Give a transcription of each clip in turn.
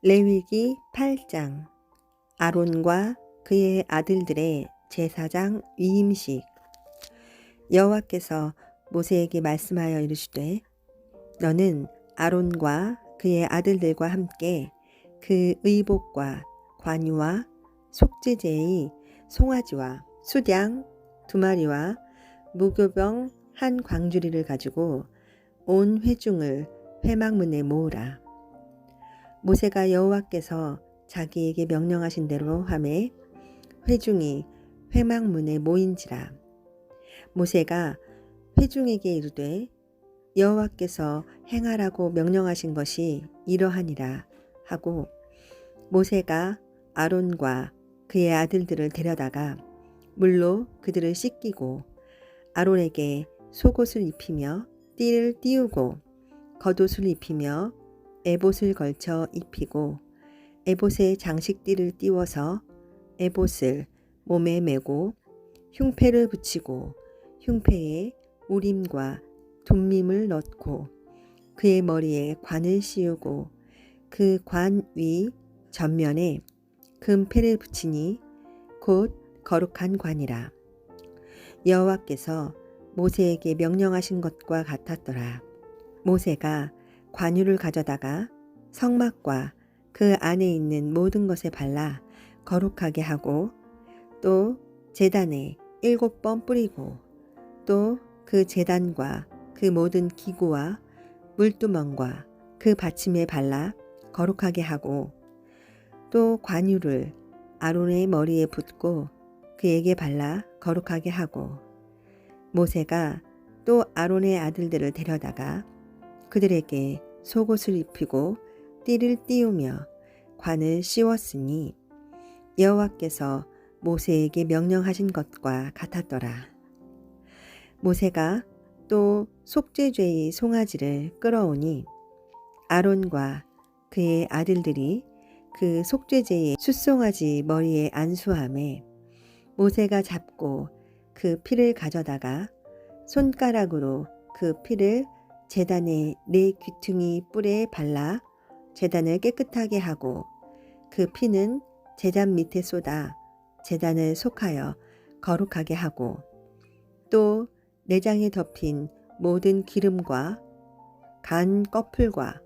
레위기 8장 아론과 그의 아들들의 제사장 위임식 여호와께서 모세에게 말씀하여 이르시되 너는 아론과 그의 아들들과 함께 그 의복과 관유와 속죄제의 송아지와 수량 두 마리와 무교병 한 광주리를 가지고 온 회중을 회막문에 모으라. 모세가 여호와께서 자기에게 명령하신 대로 함에 회중이 회막문에 모인지라. 모세가 회중에게 이르되 여호와께서 행하라고 명령하신 것이 이러하니라 하고 모세가 아론과 그의 아들들을 데려다가 물로 그들을 씻기고 아론에게 속옷을 입히며 띠를 띄우고 겉옷을 입히며 에봇을 걸쳐 입히고 에봇에 장식띠를 띄워서 에봇을 몸에 메고 흉패를 붙이고 흉패에 우림과 둠밈을 넣고 그의 머리에 관을 씌우고 그 관 위 전면에 금패를 붙이니 곧 거룩한 관이라. 여호와께서 모세에게 명령하신 것과 같았더라. 모세가 관유를 가져다가 성막과 그 안에 있는 모든 것에 발라 거룩하게 하고 또 제단에 일곱 번 뿌리고 또그 제단과 그 모든 기구와 물두멍과 그 받침에 발라 거룩하게 하고 또 관유를 아론의 머리에 붓고 그에게 발라 거룩하게 하고 모세가 또 아론의 아들들을 데려다가 그들에게 속옷을 입히고 띠를 띄우며 관을 씌웠으니 여호와께서 모세에게 명령하신 것과 같았더라. 모세가 또 속죄죄의 송아지를 끌어오니 아론과 그의 아들들이 그 속죄제의 숫송아지 머리에 안수함에 모세가 잡고 그 피를 가져다가 손가락으로 그 피를 재단의 네 귀퉁이 뿔에 발라 재단을 깨끗하게 하고 그 피는 재단 밑에 쏟아 재단을 속하여 거룩하게 하고 또 내장에 덮인 모든 기름과 간 꺼풀과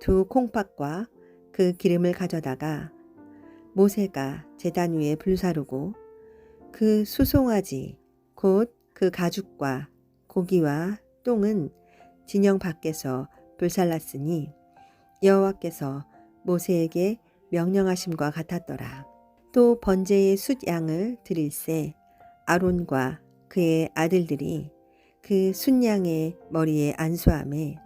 두 콩팥과 그 기름을 가져다가 모세가 재단 위에 불사르고 그 수송아지 곧 그 가죽과 고기와 똥은 진영 밖에서 불살랐으니 여호와께서 모세에게 명령하심과 같았더라. 또 번제의 숫양을 드릴새 아론과 그의 아들들이 그 순양의 머리에 안수함에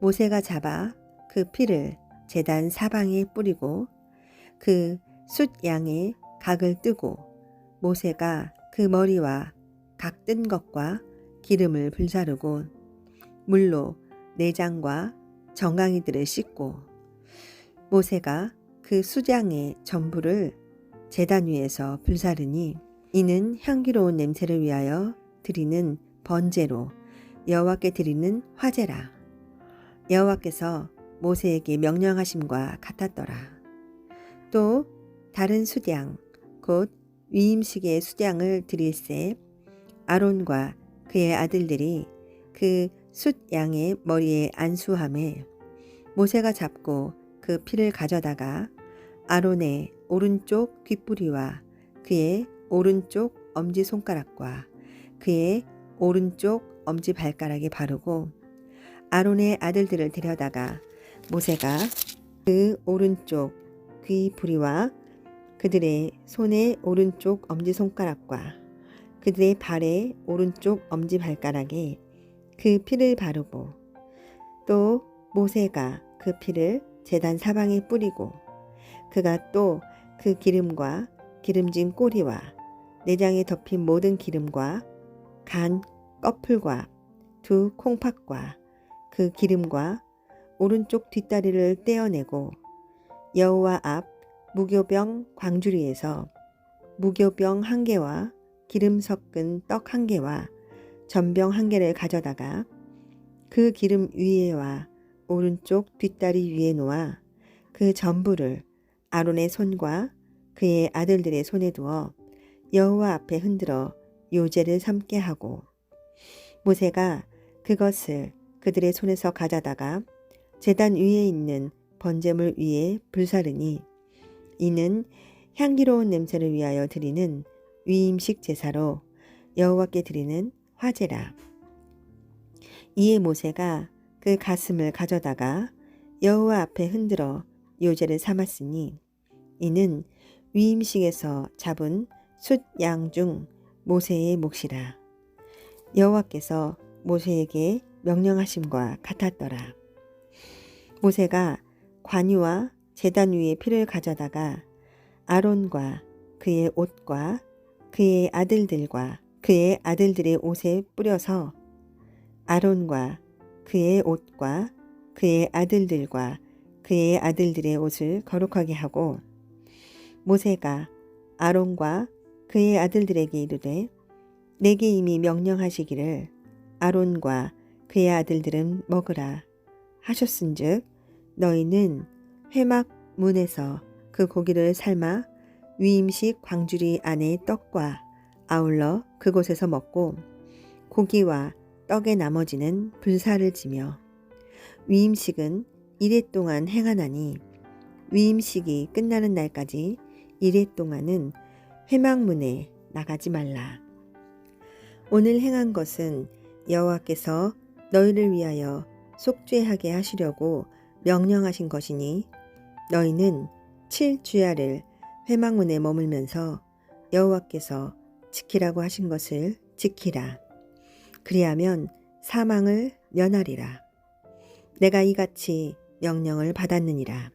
모세가 잡아 그 피를 제단 사방에 뿌리고 그 숫양의 각을 뜨고 모세가 그 머리와 각 뜬 것과 기름을 불사르고 물로 내장과 정강이들을 씻고 모세가 그 수장의 전부를 제단 위에서 불사르니 이는 향기로운 냄새를 위하여 드리는 번제로 여호와께 드리는 화제라. 여호와께서 모세에게 명령하심과 같았더라. 또 다른 수장 곧 위임식의 수장을 드릴새 아론과 그의 아들들이 그 숫 양의 머리에 안수함에 모세가 잡고 그 피를 가져다가 아론의 오른쪽 귓뿌리와 그의 오른쪽 엄지 손가락과 그의 오른쪽 엄지 발가락에 바르고 아론의 아들들을 데려다가 모세가 그 오른쪽 귀 부리와 그들의 손의 오른쪽 엄지 손가락과 그들의 발의 오른쪽 엄지 발가락에 그 피를 바르고 또 모세가 그 피를 제단 사방에 뿌리고 그가 또 그 기름과 기름진 꼬리와 내장에 덮인 모든 기름과 간 꺼풀과 두 콩팥과 그 기름과 오른쪽 뒷다리를 떼어내고 여호와 앞 무교병 광주리에서 무교병 한 개와 기름 섞은 떡 한 개와 전병 한 개를 가져다가 그 기름 위에와 오른쪽 뒷다리 위에 놓아 그 전부를 아론의 손과 그의 아들들의 손에 두어 여호와 앞에 흔들어 요제를 삼게 하고 모세가 그것을 그들의 손에서 가져다가 제단 위에 있는 번제물 위에 불사르니 이는 향기로운 냄새를 위하여 드리는 위임식 제사로 여호와께 드리는 화제라. 이에 모세가 그 가슴을 가져다가 여호와 앞에 흔들어 요제를 삼았으니 이는 위임식에서 잡은 숫양 중 모세의 몫이라. 여호와께서 모세에게 명령하심과 같았더라. 모세가 관유와 제단 위에 피를 가져다가 아론과 그의 옷과 그의 아들들과 그의 아들들의 옷에 뿌려서 아론과 그의 옷과 그의 아들들과 그의 아들들의 옷을 거룩하게 하고 모세가 아론과 그의 아들들에게 이르되 내게 이미 명령하시기를 아론과 그의 아들들은 먹으라 하셨은즉 너희는 회막 문에서 그 고기를 삶아 위임식 광주리 안에 떡과 아울러 그곳에서 먹고 고기와 떡의 나머지는 불사를 지며 위임식은 이래 동안 행하나니 위임식이 끝나는 날까지 이래 동안은 회막문에 나가지 말라. 오늘 행한 것은 여호와께서 너희를 위하여 속죄하게 하시려고 명령하신 것이니 너희는 칠 주야를 회막문에 머물면서 여호와께서 지키라고 하신 것을 지키라. 그리하면 사망을 면하리라. 내가 이같이 명령을 받았느니라.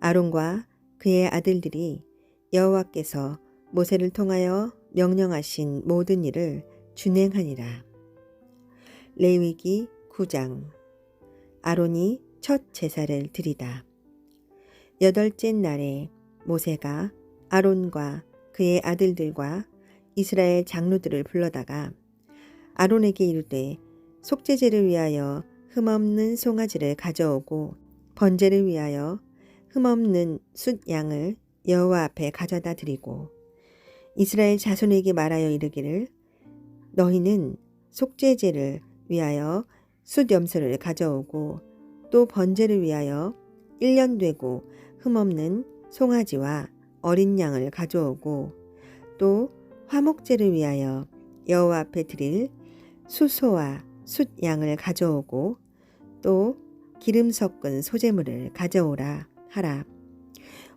아론과 그의 아들들이 여호와께서 모세를 통하여 명령하신 모든 일을 준행하니라. 레위기 9장 아론이 첫 제사를 드리다. 여덟째 날에 모세가 아론과 그의 아들들과 이스라엘 장로들을 불러다가 아론에게 이르되 속죄제를 위하여 흠없는 송아지를 가져오고 번제를 위하여 흠없는 숫 양을 여호와 앞에 가져다 드리고 이스라엘 자손에게 말하여 이르기를 너희는 속죄제를 위하여 숫 염소를 가져오고 또 번제를 위하여 1년 되고 흠없는 송아지와 어린 양을 가져오고 또 화목제를 위하여 여호와 앞에 드릴 수소와 숫 양을 가져오고 또 기름 섞은 소재물을 가져오라 하라.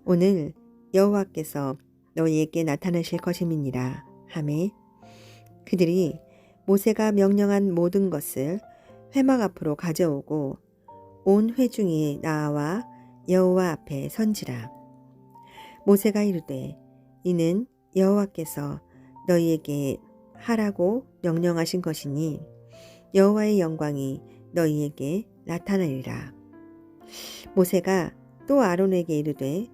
오늘 여호와께서 너희에게 나타나실 것임이니라 하매 그들이 모세가 명령한 모든 것을 회막 앞으로 가져오고 온 회중이 나와 여호와 앞에 선지라. 모세가 이르되 이는 여호와께서 너희에게 하라고 명령하신 것이니 여호와의 영광이 너희에게 나타나리라. 모세가 또 아론에게 이르되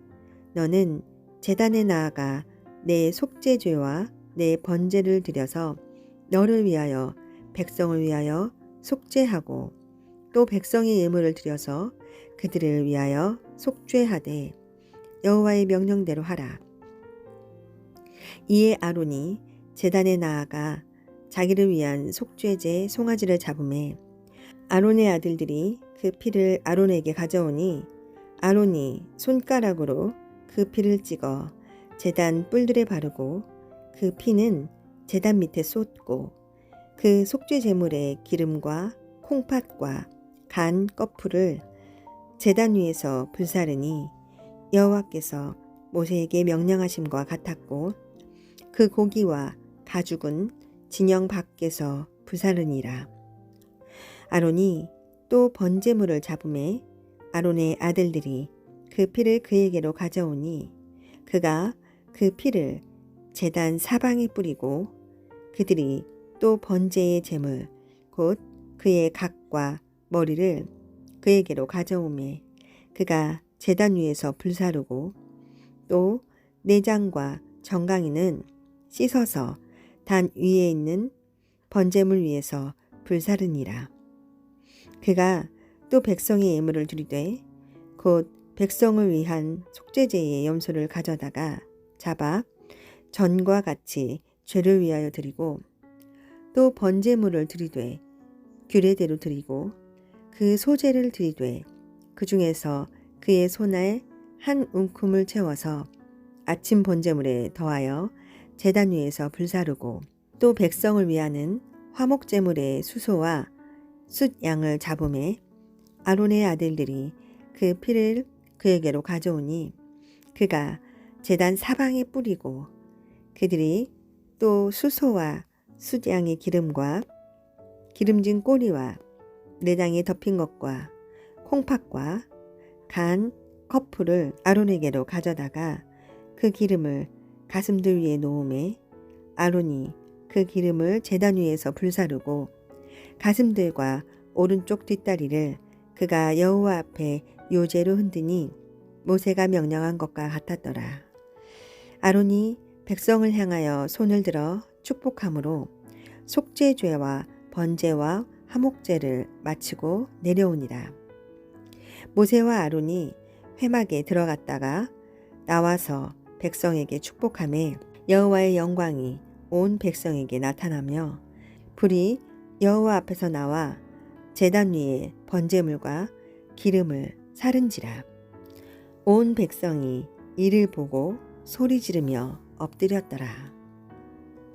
너는 제단에 나아가 내 속죄죄와 내 번제를 드려서 너를 위하여 백성을 위하여 속죄하고 또 백성의 예물을 드려서 그들을 위하여 속죄하되 여호와의 명령대로 하라. 이에 아론이 제단에 나아가 자기를 위한 속죄제 송아지를 잡음에 아론의 아들들이 그 피를 아론에게 가져오니 아론이 손가락으로 그 피를 찍어 제단 뿔들에 바르고 그 피는 제단 밑에 쏟고 그 속죄 제물의 기름과 콩팥과 간 거풀을 제단 위에서 불사르니 여호와께서 모세에게 명령하심과 같았고 그 고기와 가죽은 진영 밖에서 불사르니라. 아론이 또 번제물을 잡음에 아론의 아들들이 그 피를 그에게로 가져오니 그가 그 피를 제단 사방에 뿌리고 그들이 또 번제의 제물 곧 그의 각과 머리를 그에게로 가져오매 그가 제단 위에서 불사르고 또 내장과 정강이는 씻어서 단 위에 있는 번제물 위에서 불사르니라. 그가 또 백성의 예물을 드리되 곧 백성을 위한 속죄제의 염소를 가져다가 잡아 전과 같이 죄를 위하여 드리고 또 번제물을 드리되 규례대로 드리고 그 소재를 드리되 그 중에서 그의 손에 한 움큼을 채워서 아침 번제물에 더하여 제단 위에서 불사르고 또 백성을 위하는 화목제물의 수소와 숫양을 잡음에 아론의 아들들이 그 피를 그에게로 가져오니 그가 제단 사방에 뿌리고 그들이 또 수소와 숫양의 기름과 기름진 꼬리와 내장에 덮인 것과 콩팥과 간 커프를 아론에게로 가져다가 그 기름을 가슴들 위에 놓음에 아론이 그 기름을 제단 위에서 불사르고 가슴들과 오른쪽 뒷다리를 그가 여호와 앞에 요제로 흔드니 모세가 명령한 것과 같았더라. 아론이 백성을 향하여 손을 들어 축복함으로 속죄죄와 번제와 화목제를 마치고 내려오니라. 모세와 아론이 회막에 들어갔다가 나와서 백성에게 축복함에 여호와의 영광이 온 백성에게 나타나며 불이 여호와 앞에서 나와 제단 위에 번제물과 기름을 사른지라 온 백성이 이를 보고 소리 지르며 엎드렸더라.